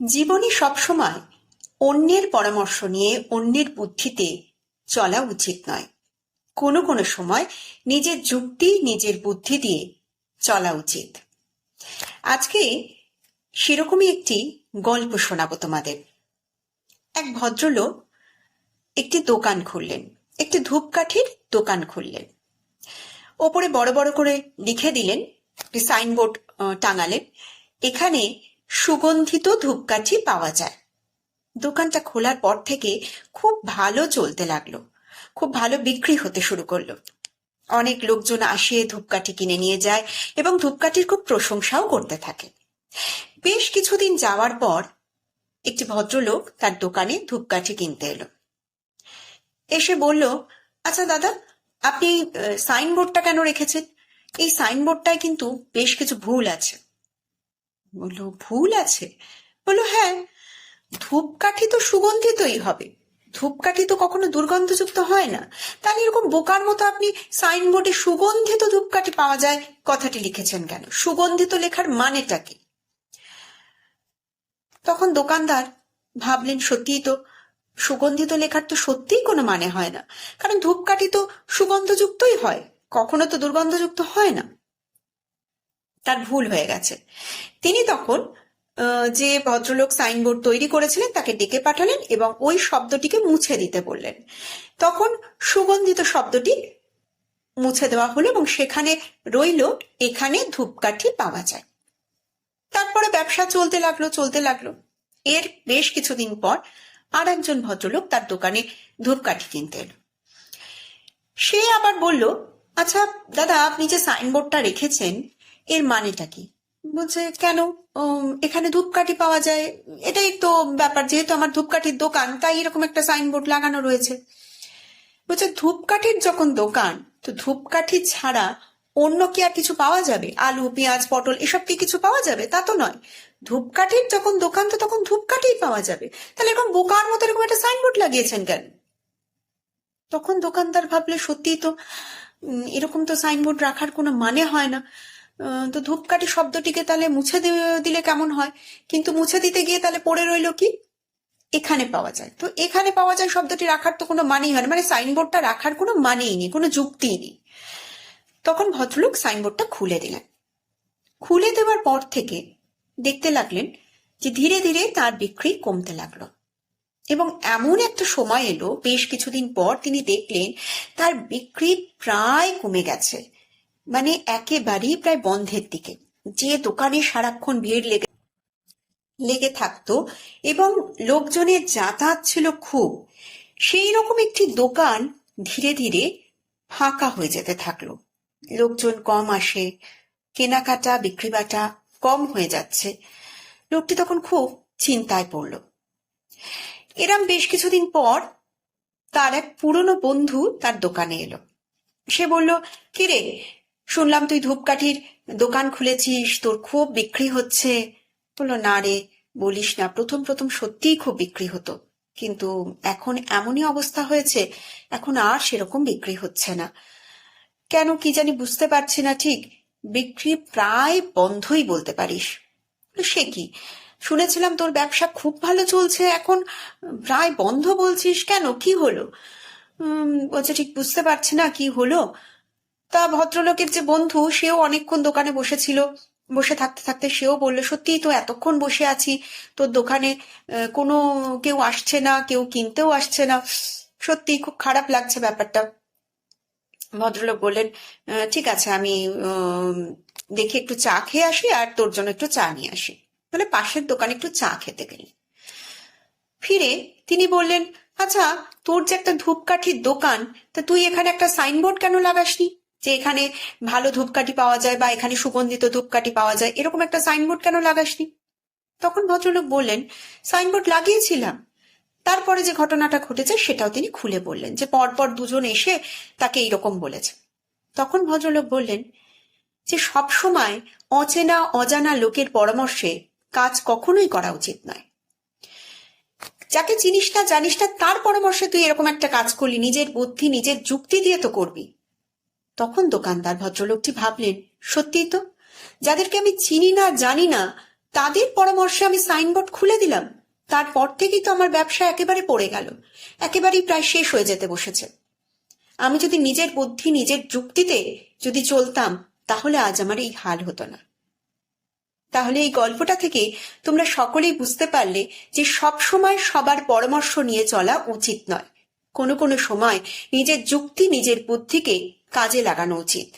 জীবনে সবসময় অন্যের পরামর্শ নিয়ে অন্যের বুদ্ধিতে চলা উচিত নয়। কোনো কোনো সময় নিজের যুক্তি, নিজের বুদ্ধি দিয়ে চলা উচিত। আজকে সেরকমই একটি গল্প শোনাবো তোমাদের। এক ভদ্রলোক একটি দোকান খুললেন, একটি ধূপকাঠির দোকান খুললেন। ওপরে বড় বড় করে লিখে দিলেন, একটি সাইনবোর্ড টাঙালেন। এখানে সুগন্ধিত ধূপকাঠি পাওয়া যায়। দোকানটা খোলার পর থেকে খুব ভালো চলতে লাগল। খুব ভালো বিক্রি হতে শুরু করল। অনেক লোকজন আসে, ধূপকাঠি কিনে নিয়ে যায় এবং ধূপকাঠির খুব প্রশংসাও করতে থাকে। বেশ কিছুদিন যাওয়ার পর একটি ভদ্রলোক তার দোকানে ধূপকাঠি কিনতে এলো। এসে বলল আচ্ছা দাদা, আপনি সাইনবোর্ডটা কেন রেখেছেন? এই সাইনবোর্ডটায় কিন্তু বেশ কিছু ভুল আছে। বলল, ভুল আছে। বলল হ্যাঁ ধূপকাঠি তো সুগন্ধিতই হবে। ধূপকাঠি তো কখনো দুর্গন্ধযুক্ত হয় না। তাহলে এরকম বোকার মতো আপনি সাইনবোর্ডে সুগন্ধিত ধূপকাঠি পাওয়া যায়, কথাটি লিখেছেন কেন? সুগন্ধিত লেখার মানেটা কি? তখন দোকানদার ভাবলেন, সত্যিই তো, সুগন্ধিত লেখার তো সত্যিই কোনো মানে হয় না। কারণ ধূপকাঠি তো সুগন্ধযুক্তই হয়, কখনো তো দুর্গন্ধযুক্ত হয় না। তার ভুল হয়ে গেছে। তিনি তখন যে ভদ্রলোক সাইনবোর্ড তৈরি করেছিলেন তাকে ডেকে পাঠালেন এবং ওই শব্দটিকে মুছে দিতে বললেন। তখন সুগন্ধিত শব্দটি মুছে দেওয়া হলো এবং সেখানে রইল, এখানে ধূপকাঠি পাওয়া যায়। তারপরে ব্যবসা চলতে লাগল চলতে লাগল। এর বেশ কিছুদিন পর আর একজন ভদ্রলোক তার দোকানে ধূপকাঠি কিনতে এলো। সে আবার বলল আচ্ছা দাদা, আপনি যে সাইনবোর্ডটা রেখেছেন এর মানেটা কি? বলছে, কেন? এখানে ধূপকাঠি পাওয়া যায়। এটাই তো ব্যাপার, যেহেতু আমার ধূপকাঠির দোকান, তাই এরকম একটা সাইনবোর্ড লাগানো রয়েছে। বলছে, ধূপকাঠির যখন দোকান, তো ধূপকাঠি ছাড়া অন্য কি আর কিছু পাওয়া যাবে? আলু, পেঁয়াজ, পটল, এসব কি কিছু পাওয়া যাবে? তা তো নয়। ধূপকাঠির যখন দোকান, তো তখন ধূপকাঠিই পাওয়া যাবে। তাহলে এরকম বোকার মতো এরকম একটা সাইনবোর্ড লাগিয়েছেন কেন? তখন দোকানদার ভাবলে, সত্যিই তো এরকম তো সাইনবোর্ড রাখার কোনো মানে হয় না। তো ধূপকাঠি শব্দটিকে তাহলে মুছে দিলে কেমন হয়? কিন্তু মুছে দিতে গিয়ে তাহলে পড়ে রইল কি? এখানে পাওয়া যায়। তো এখানে পাওয়া যায় শব্দটি রাখার তো কোনো মানেই হয় না। মানে সাইনবোর্ডটা রাখার কোনো মানেই নেই, কোনো যুক্তিই নেই। তখন ভদ্রলোক সাইনবোর্ডটা খুলে দিলেন। খুলে দেওয়ার পর থেকে দেখতে লাগলেন যে ধীরে ধীরে তার বিক্রি কমতে লাগল। এবং এমন একটা সময় এলো, বেশ কিছুদিন পর তিনি দেখলেন তার বিক্রি প্রায় কমে গেছে। মানে একেবারেই প্রায় বন্ধের দিকে। যে দোকানে সারাক্ষণ ভিড় লেগে লেগে থাকতো এবং লোকজনের যাতায়াত ছিল খুব, সেই রকম একটি দোকান ধীরে ধীরে ফাঁকা হয়ে যেতে থাকল। লোকজন কম আসে, কেনাকাটা, বিক্রিবাটা কম হয়ে যাচ্ছে। লোকটি তখন খুব চিন্তায় পড়ল। এরম বেশ কিছুদিন পর তার এক পুরনো বন্ধু তার দোকানে এলো। সে বলল, কিরে শুনলাম তুই ধূপকাঠির দোকান খুলেছিস, তোর খুব বিক্রি হচ্ছে। বলল, না রে, বলিস না, প্রথম প্রথম সত্যিই খুব বিক্রি হতো। কিন্তু এখন এমনই অবস্থা হয়েছে, এখন আর সেরকম বিক্রি হচ্ছে না। কেন কি জানি বুঝতে পারছি না ঠিক, বিক্রি প্রায় বন্ধই বলতে পারিস। সে কি? শুনেছিলাম তোর ব্যবসা খুব ভালো চলছে, এখন প্রায় বন্ধ বলছিস কেন? কি হলো? বলছে, ঠিক বুঝতে পারছি না, কি হলো? তা ভদ্রলোকের যে বন্ধু, সেও অনেকক্ষণ দোকানে বসেছিল। বসে থাকতে থাকতে সেও বলল সত্যিই তো এতক্ষণ বসে আছি। তোর দোকানে কোনো কেউ আসছে না, কেউ কিনতেও আসছে না। সত্যিই খুব খারাপ লাগছে ব্যাপারটা। ভদ্রলোক বললেন ঠিক আছে, আমি দেখি একটু চা খেয়ে আসি, আর তোর জন্য একটু চা নিয়ে আসি। তাহলে পাশের দোকানে একটু চা খেতে গেলেন। ফিরে তিনি বললেন আচ্ছা তোর যে একটা ধূপকাঠির দোকান, তা তুই এখানে একটা সাইনবোর্ড কেন লাগাসনি? যে এখানে ভালো ধূপকাঠি পাওয়া যায় বা এখানে সুগন্ধিত ধূপকাঠি পাওয়া যায়, এরকম একটা সাইনবোর্ড কেন লাগাসনি? তখন ভদ্রলোক বললেন সাইনবোর্ড লাগিয়েছিলাম। তারপরে যে ঘটনাটা ঘটেছে সেটাও তিনি খুলে বললেন যে পরপর দুজন এসে তাকে এইরকম বলেছে। তখন ভদ্রলোক বললেন, যে সবসময় অচেনা, অজানা লোকের পরামর্শে কাজ কখনোই করা উচিত নয়। যাকে চিনিস না, জানিস না, তার পরামর্শে তুই এরকম একটা কাজ করলি, নিজের বুদ্ধি, নিজের যুক্তি দিয়ে তো করবি। তখন দোকানদার ভদ্রলোকটি ভাবলেন, সত্যিই তো? যাদেরকে আমি চিনি না, জানি না, তাদের পরামর্শে আমি সাইনবোর্ড খুলে দিলাম। তারপর থেকেই তো আমার ব্যবসা একেবারে পড়ে গেল। একেবারেই প্রায় শেষ হয়ে যেতে বসেছে। আমি যদি নিজের বুদ্ধি, নিজের যুক্তিতে যদি চলতাম, তাহলে আজ আমার এই হাল হতো না। তাহলে এই গল্পটা থেকে তোমরা সকলেই বুঝতে পারলে যে সব সময় সবার পরামর্শ নিয়ে চলা উচিত নয়। কোনো কোনো সময় নিজের যুক্তি, নিজের বুদ্ধিকে কাজে লাগানো উচিত।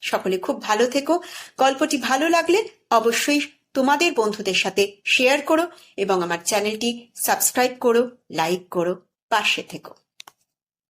সকলে খুব ভালো থেকো। গল্পটি ভালো লাগলে অবশ্যই তোমাদের বন্ধুদের সাথে শেয়ার করো এবং আমার চ্যানেলটি সাবস্ক্রাইব করো, লাইক করো, পাশে থেকো।